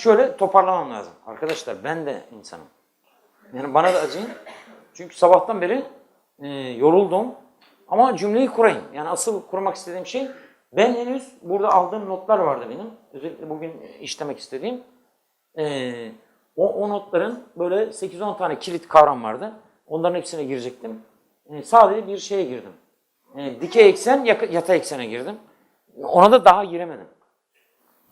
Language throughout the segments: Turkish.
şöyle toparlamam lazım. Arkadaşlar ben de insanım. Yani bana da acıyın. Çünkü sabahtan beri e, yoruldum. Ama cümleyi kurayım. Yani asıl kurmak istediğim şey ben henüz burada aldığım notlar vardı benim. Özellikle bugün işlemek istediğim. E, o, o notların böyle 8-10 tane kilit kavram vardı. Onların hepsine girecektim. E, sadece bir şeye girdim. E, dikey eksen, yatay eksene girdim. Ona da daha giremedim.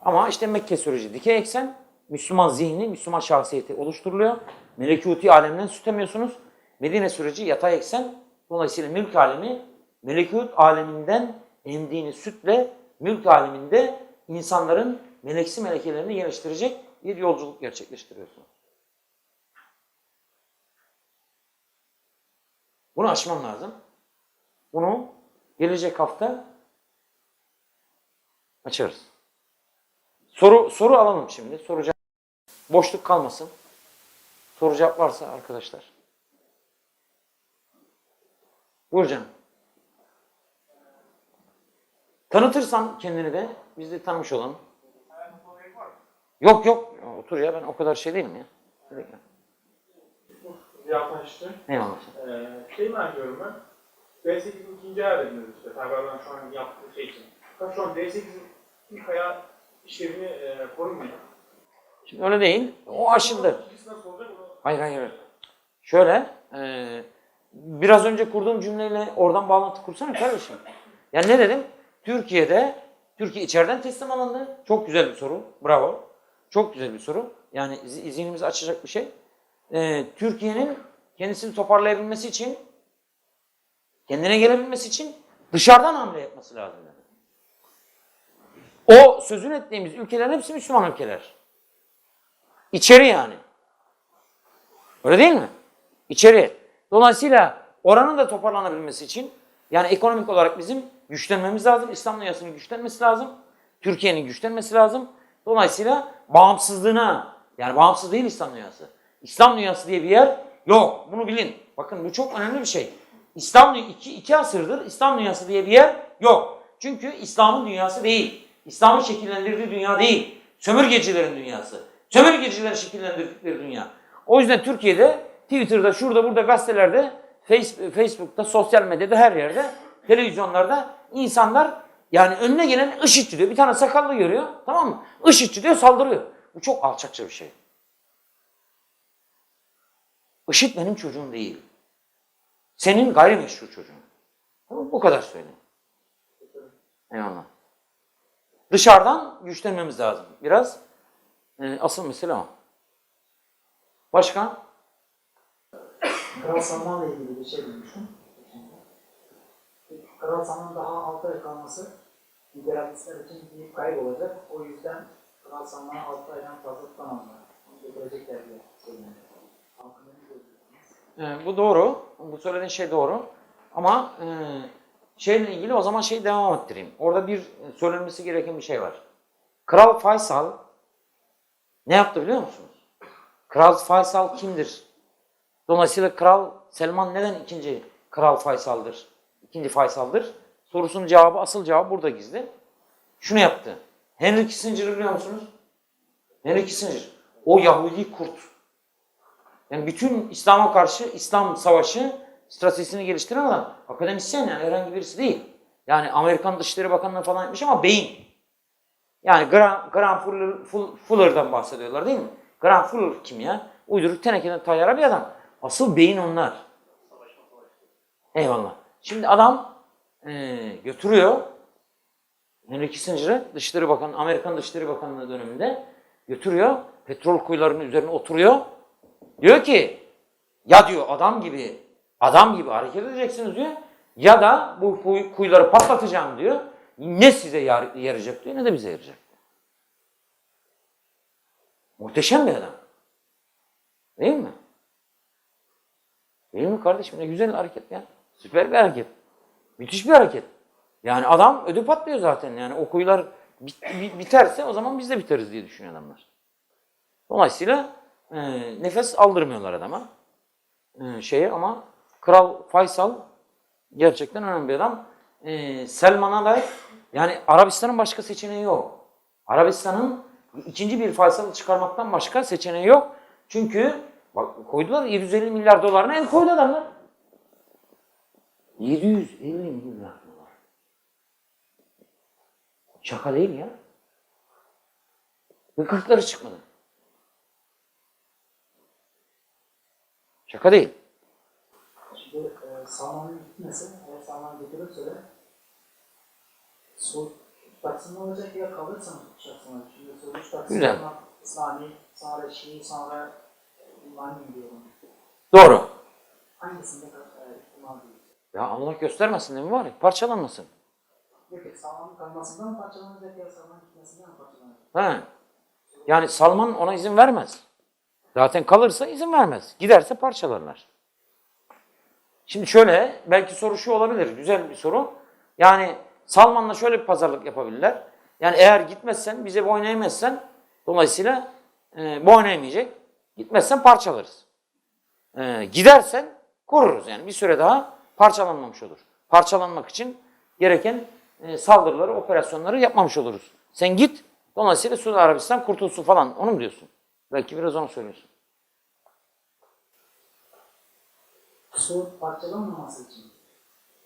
Ama işte Mekke süreci dikey eksen, Müslüman zihni, Müslüman şahsiyeti oluşturuluyor. Melekuti alemden süt emiyorsunuz. Medine süreci yatay eksen, dolayısıyla mülk alemi, melekut aleminden emdiğiniz sütle mülk aleminde insanların meleksi melekelerini geliştirecek bir yolculuk gerçekleştiriyorsunuz. Bunu aşmam lazım. Bunu gelecek hafta açarız. Soru soru alalım şimdi. Soru cevap. Boşluk kalmasın. Soru cevap varsa arkadaşlar. Buyur canım. Tanıtırsan kendini de biz de tanımış olalım. Yok yok. Otur ya ben o kadar şey değilim ya. Bekle. yaklaştı. Eyvallah. Ee, şey merak ediyorum ben. D8'in ikinci ayar dediniz işte. Tabii şu an yaptığı şey için. Tabii şu an D8'in ilk ayağı işlevini e, korumuyor. Şimdi öyle değil. O aşıldı. İkisi nasıl olacak? Onu Hayır hayır. Şöyle, e, biraz önce kurduğum cümleyle oradan bağlantı kursana kardeşim. Yani ne dedim? Türkiye'de, Türkiye içeriden teslim alındı. Çok güzel bir soru. Bravo. Çok güzel bir soru. Yani zi- zihnimizi açacak bir şey. E, Türkiye'nin kendisini toparlayabilmesi için, kendine gelebilmesi için dışarıdan hamle yapması lazım. dedi. O sözün ettiğimiz ülkelerin hepsi Müslüman ülkeler. İçeri yani. Öyle değil mi? İçeri. Dolayısıyla oranın da toparlanabilmesi için yani ekonomik olarak bizim güçlenmemiz lazım. İslam dünyasının güçlenmesi lazım. Türkiye'nin güçlenmesi lazım. Dolayısıyla bağımsızlığına yani bağımsız değil İslam dünyası. İslam dünyası diye bir yer yok. Bunu bilin. Bakın bu çok önemli bir şey. İslam iki, iki asırdır İslam dünyası diye bir yer yok. Çünkü İslam'ın dünyası değil. İslam'ın şekillendirdiği dünya değil. Sömürgecilerin dünyası. Sömürgecilerin şekillendirdikleri dünya. O yüzden Türkiye'de Twitter'da, şurada, burada, gazetelerde, Face- Facebook'ta, sosyal medyada, her yerde, televizyonlarda insanlar yani önüne gelen IŞİD'ci diyor. Bir tane sakallı görüyor, tamam mı? IŞİD'ci diyor, saldırıyor. Bu çok alçakça bir şey. IŞİD benim çocuğum değil. Senin gayrimeşru çocuğun. Tamam, bu kadar söyleyeyim. Eyvallah. Dışarıdan güçlenmemiz lazım. Biraz. Ee, asıl mesele o. Başka? Kral Salman'la ilgili bir şey duymuştum. Kral Salman'ın daha altı ay kalması liberalistler için büyük kayıp olacak. O yüzden Kral Salman'a 6 aydan fazla tutamazlar. Onu götürecekler diye gözlüyorsunuz. Ee, bu doğru. Bu söylediğin şey doğru. Ama e, şeyle ilgili o zaman şey devam ettireyim. Orada bir söylenmesi gereken bir şey var. Kral Faysal ne yaptı biliyor musunuz? Kral Faysal kimdir? Dolayısıyla Kral Selman neden ikinci Kral Faysal'dır? İkinci Faysal'dır? Sorusunun cevabı, asıl cevabı burada gizli. Şunu yaptı. Henry Kissinger'ı biliyor musunuz? Henry Kissinger. O Yahudi kurt. Yani bütün İslam'a karşı İslam savaşı stratejisini geliştiren adam akademisyen yani herhangi birisi değil. Yani Amerikan Dışişleri Bakanlığı falan yapmış ama beyin. Yani Graham, Graham Fuller, Full- Fuller'dan bahsediyorlar değil mi? Graham Fuller kim ya? Uyduruk tenekeden tayyara bir adam. Asıl beyin onlar. Eyvallah. Şimdi adam eee, götürüyor Henry Kissinger'ı Dışişleri Bakanı, Amerikan Dışişleri Bakanlığı döneminde götürüyor. Petrol kuyularının üzerine oturuyor. Diyor ki ya diyor adam gibi adam gibi hareket edeceksiniz diyor. Ya da bu kuy- kuyuları patlatacağım diyor. Ne size yar- yarayacak diyor ne de bize yarayacak. Muhteşem bir adam. Değil mi? Değil mi kardeşim? Ne güzel hareket ya. Süper bir hareket. Müthiş bir hareket. Yani adam ödü patlıyor zaten. Yani o kuyular bit- bi- biterse o zaman biz de biteriz diye düşünüyor adamlar. Dolayısıyla e, nefes aldırmıyorlar adama. E, şeye ama Kral Faysal gerçekten önemli bir adam. E, Selman'a da yani Arabistan'ın başka seçeneği yok. Arabistan'ın ikinci bir faysalı çıkarmaktan başka seçeneği yok. Çünkü bak koydular 750 milyar dolarına el koydu adamlar. 750 milyar dolar. Şaka değil ya. Ve kırkları çıkmadı. Şaka değil. Şimdi e, Salman'ın gitmesi, eğer Salman getirirse de Suud Taksim'de olacak ya kalırsa mı tutacaksın? Şimdi Taksim'de Güzel. İslami, sonra Şii, sonra İmani diyorum. Doğru. Hangisinde kal- e, ihtimal değil? Ya Allah göstermesin değil mi var ya? Parçalanmasın. Peki Salman'ın kalmasından mı parçalanacak ya Salman'ın gitmesinden mi parçalanacak? He. Yani Salman ona izin vermez. Zaten kalırsa izin vermez. Giderse parçalarlar. Şimdi şöyle, belki soru şu olabilir, güzel bir soru. Yani Salman'la şöyle bir pazarlık yapabilirler. Yani eğer gitmezsen, bize boyun eğmezsen, dolayısıyla e, boyun eğmeyecek. Gitmezsen parçalarız. E, gidersen koruruz yani bir süre daha parçalanmamış olur. Parçalanmak için gereken e, saldırıları, operasyonları yapmamış oluruz. Sen git, dolayısıyla Suudi Arabistan kurtulsun falan. Onu mu diyorsun? Belki biraz onu söylüyorsun. Suud parçalanmaması için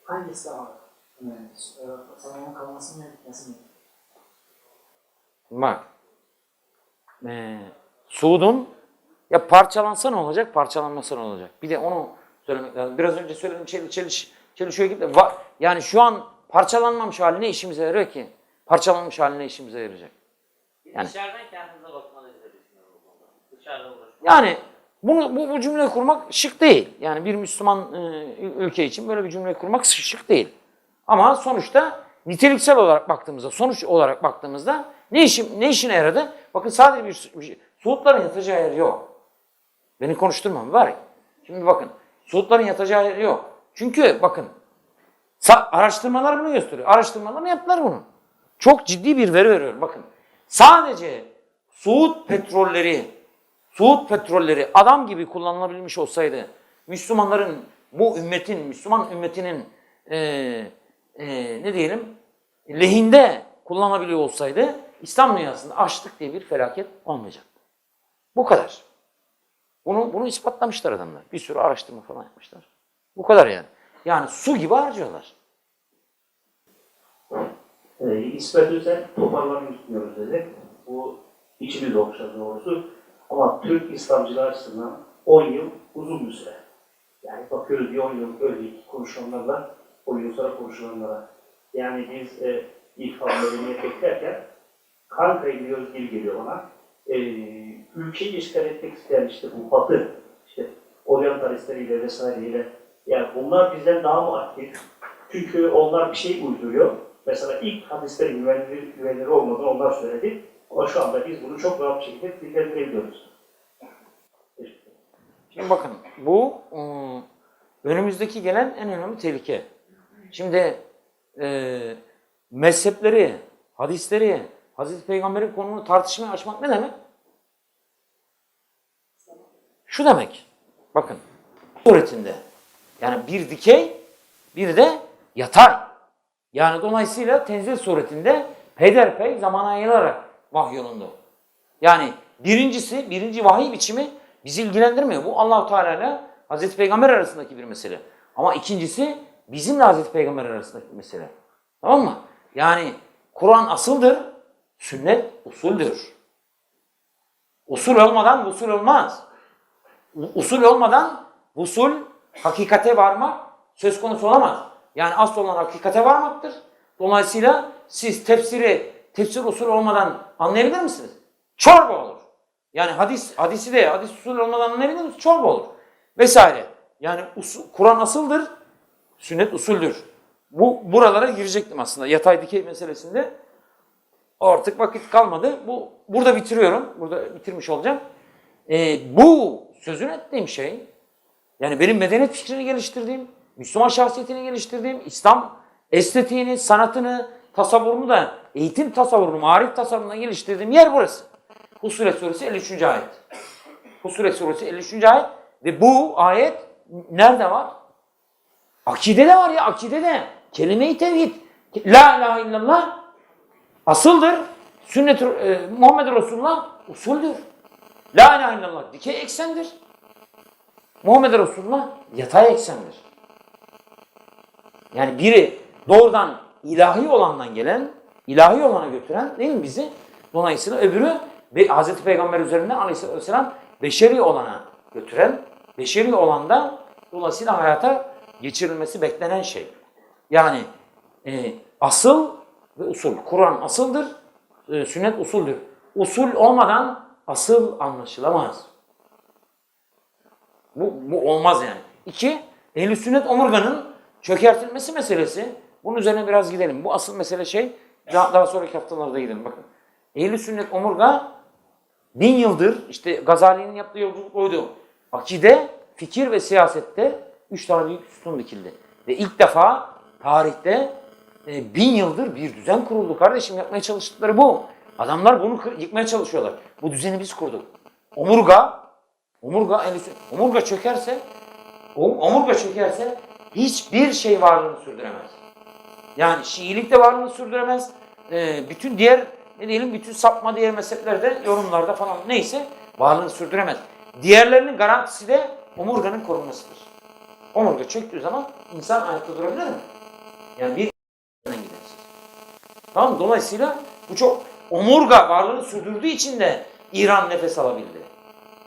hangisi daha önemli? E, Salman'ın kalması mı gitmesi mi? Bak. Ee, Suud'un ya parçalansa ne olacak, parçalanmasa ne olacak? Bir de onu söylemek lazım. Biraz önce söyledim çeli, çeliş, çelişiyor gibi de va- yani şu an parçalanmamış haline işimize yarıyor ki. Parçalanmış haline işimize yarayacak. Yani- Dışarıdan kendinize bakmanızı düşünüyorum. Dışarıda uğraşmak. Yani bunu, bu, bu cümle kurmak şık değil. Yani bir Müslüman e, ülke için böyle bir cümle kurmak şık değil. Ama sonuçta niteliksel olarak baktığımızda, sonuç olarak baktığımızda ne işim ne işine yaradı? Bakın sadece bir, bir şey. Suudların yatacağı yer yok. Beni konuşturma var. Şimdi bakın. Suudların yatacağı yer yok. Çünkü bakın araştırmalar bunu gösteriyor. Araştırmalar yaptılar bunu. Çok ciddi bir veri veriyor. Bakın. Sadece Suud petrolleri Suud petrolleri adam gibi kullanılabilmiş olsaydı, Müslümanların, bu ümmetin, Müslüman ümmetinin e, e, ne diyelim, lehinde kullanabiliyor olsaydı, İslam dünyasında açlık diye bir felaket olmayacaktı. Bu kadar. Bunu, bunu ispatlamışlar adamlar. Bir sürü araştırma falan yapmışlar. Bu kadar yani. Yani su gibi harcıyorlar. E, İsmet Özel toparlanmak gitmiyoruz dedi. Bu içimiz okşadı doğrusu. Ama Türk İslamcılar açısından 10 yıl uzun bir süre. Yani bakıyoruz bir 10 yıl önceki konuşulanlarla, 10 yıl sonra konuşulanlara. Yani biz e, ilk medeniyet beklerken kankaya gidiyoruz gibi geliyor bana. E, ülkeyi işgal etmek isteyen işte bu batı, işte oryantalistleriyle vesaireyle yani bunlar bizden daha mı aktif? Çünkü onlar bir şey uyduruyor. Mesela ilk hadislerin güvenilir, güvenilir olmadığını onlar söyledi. Ama şu anda biz bunu çok rahat bir şekilde ederim. Şimdi bakın bu ıı, önümüzdeki gelen en önemli tehlike. Şimdi e, mezhepleri, hadisleri, Hazreti Peygamber'in konumunu tartışmaya açmak ne demek? Şu demek. Bakın. Suretinde. Yani bir dikey, bir de yatay. Yani dolayısıyla tenzil suretinde peyderpey zamana yayılarak vahyolundu. Yani birincisi, birinci vahiy biçimi bizi ilgilendirmiyor. Bu Allahu Teala ile Hazreti Peygamber arasındaki bir mesele. Ama ikincisi bizimle Hazreti Peygamber arasındaki bir mesele. Tamam mı? Yani Kur'an asıldır, sünnet usuldür. Usul olmadan usul olmaz. Usul olmadan usul hakikate varmak söz konusu olamaz. Yani asıl olan hakikate varmaktır. Dolayısıyla siz tefsiri, tefsir usul olmadan anlayabilir misiniz? Çorba olur. Yani hadis, hadisi de hadis usul olmadan anlayabilir misiniz? Çorba olur. Vesaire. Yani Kur'an asıldır, sünnet usuldür. Bu buralara girecektim aslında yatay dikey meselesinde. Artık vakit kalmadı. Bu burada bitiriyorum. Burada bitirmiş olacağım. Ee, bu sözün ettiğim şey yani benim medeniyet fikrini geliştirdiğim, Müslüman şahsiyetini geliştirdiğim, İslam estetiğini, sanatını, tasavvurunu da eğitim tasavvurunu, marif tasavvurunu geliştirdiğim yer burası. Husuret suresi 53. ayet. Husuret suresi 53. ayet ve bu ayet nerede var? Akidede var ya akidede. Kelime-i tevhid. La ilahe illallah asıldır. Sünnet e, Muhammed Resulullah usuldür. La ilahe illallah dikey eksendir. Muhammed Resulullah yatay eksendir. Yani biri doğrudan ilahi olandan gelen, ilahi olana götüren değil mi bizi? Dolayısıyla öbürü Hz. Peygamber üzerinden aleyhisselam beşeri olana götüren, beşeri olan da dolayısıyla hayata geçirilmesi beklenen şey. Yani e, asıl ve usul. Kur'an asıldır, e, sünnet usuldür. Usul olmadan asıl anlaşılamaz. Bu, bu olmaz yani. İki, ehl sünnet omurganın çökertilmesi meselesi. Bunun üzerine biraz gidelim. Bu asıl mesele şey, daha, sonraki haftalarda gidelim. Bakın. ehl sünnet omurga bin yıldır, işte Gazali'nin yaptığı yolculuk oydu. Akide, fikir ve siyasette üç tane büyük sütun dikildi. Ve ilk defa tarihte e, bin yıldır bir düzen kuruldu kardeşim. Yapmaya çalıştıkları bu. Adamlar bunu yıkmaya çalışıyorlar. Bu düzeni biz kurduk. Omurga, omurga, omurga çökerse, omurga çökerse hiçbir şey varlığını sürdüremez. Yani Şiilik de varlığını sürdüremez. Ee, bütün diğer ne diyelim bütün sapma diğer mezheplerde yorumlarda falan neyse varlığını sürdüremez. Diğerlerinin garantisi de omurganın korunmasıdır. Omurga çöktüğü zaman insan ayakta durabilir mi? Yani bir gidersiz. Tamam? Dolayısıyla bu çok omurga varlığını sürdürdüğü için de İran nefes alabildi.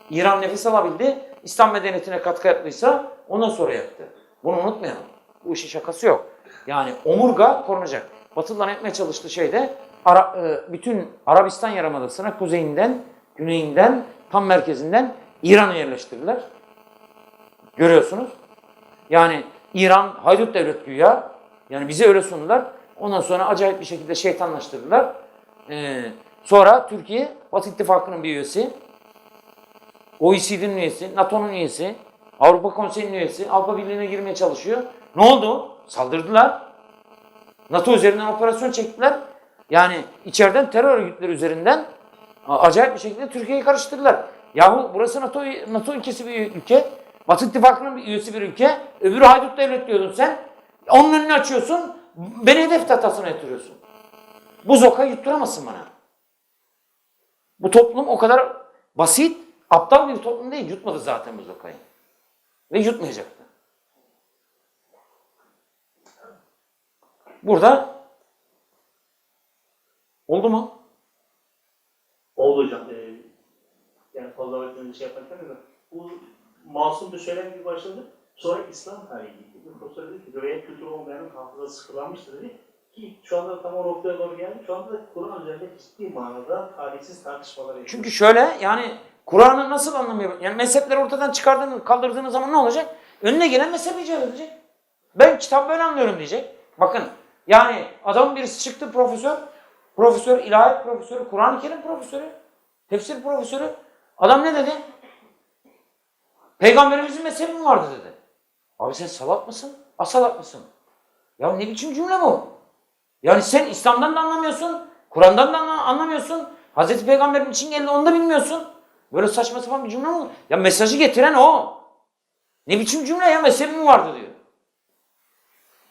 İran nefes alabildi. İslam medeniyetine katkı yaptıysa ondan sonra yaptı. Bunu unutmayalım. Bu işin şakası yok. Yani omurga korunacak. Batılıların yapmaya çalıştığı şey de Ara, e, bütün Arabistan Yarımadası'na kuzeyinden, güneyinden, tam merkezinden İran'a yerleştirdiler. Görüyorsunuz. Yani İran haydut devlet güya. Yani bize öyle sundular. Ondan sonra acayip bir şekilde şeytanlaştırdılar. Ee, sonra Türkiye Batı İttifakı'nın bir üyesi. OECD'nin üyesi, NATO'nun üyesi, Avrupa Konseyi'nin üyesi, Avrupa Birliği'ne girmeye çalışıyor. Ne oldu? Saldırdılar. NATO üzerinden operasyon çektiler. Yani içeriden terör örgütleri üzerinden acayip bir şekilde Türkiye'yi karıştırdılar. Yahu burası NATO, NATO ülkesi bir ülke. Batı İttifakı'nın bir üyesi bir ülke. Öbürü haydut devlet diyordun sen. Onun önünü açıyorsun. Beni hedef tahtasına yatırıyorsun. Bu zokayı yutturamazsın bana. Bu toplum o kadar basit, aptal bir toplum değil. Yutmadı zaten bu zokayı. Ve yutmayacaktı. Burada oldu mu? Oldu hocam. Ee, yani fazla vaktinizi şey yaparken de bu masum bir söylem gibi başladı. Sonra İslam tarihi. Bir profesör dedi ki rivayet kültürü olmayanın hafızası sıfırlanmıştır dedi. Ki şu anda tam o noktaya doğru geldi. Şu anda Kur'an üzerinde ciddi manada tarihsiz tartışmalar yaşıyoruz. Çünkü şöyle yani Kur'an'ı nasıl anlamıyor? Yani mezhepleri ortadan çıkardığın, kaldırdığınız zaman ne olacak? Önüne gelen mezhep icat edecek. Ben kitap böyle anlıyorum diyecek. Bakın yani adam birisi çıktı profesör, profesör, ilahiyat profesörü, Kur'an-ı Kerim profesörü, tefsir profesörü. Adam ne dedi? Peygamberimizin mezhebi mi vardı dedi. Abi sen salak mısın? Asalak mısın? Ya ne biçim cümle bu? Yani sen İslam'dan da anlamıyorsun, Kur'an'dan da anla- anlamıyorsun. Hazreti Peygamber'in için geldi onu da bilmiyorsun. Böyle saçma sapan bir cümle mi olur? Ya mesajı getiren o. Ne biçim cümle ya mezhebi mi vardı diyor.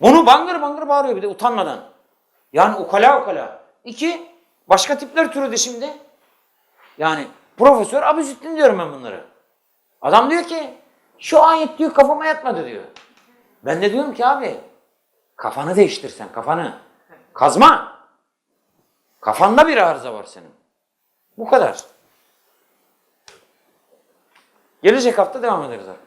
Bunu bangır bangır bağırıyor bir de utanmadan. Yani ukala ukala. İki, başka tipler türedi şimdi. Yani Profesör Abüzüddin diyorum ben bunları. Adam diyor ki şu ayet diyor kafama yatmadı diyor. Ben de diyorum ki abi kafanı değiştirsen kafanı. Kazma. Kafanda bir arıza var senin. Bu kadar. Gelecek hafta devam ederiz artık.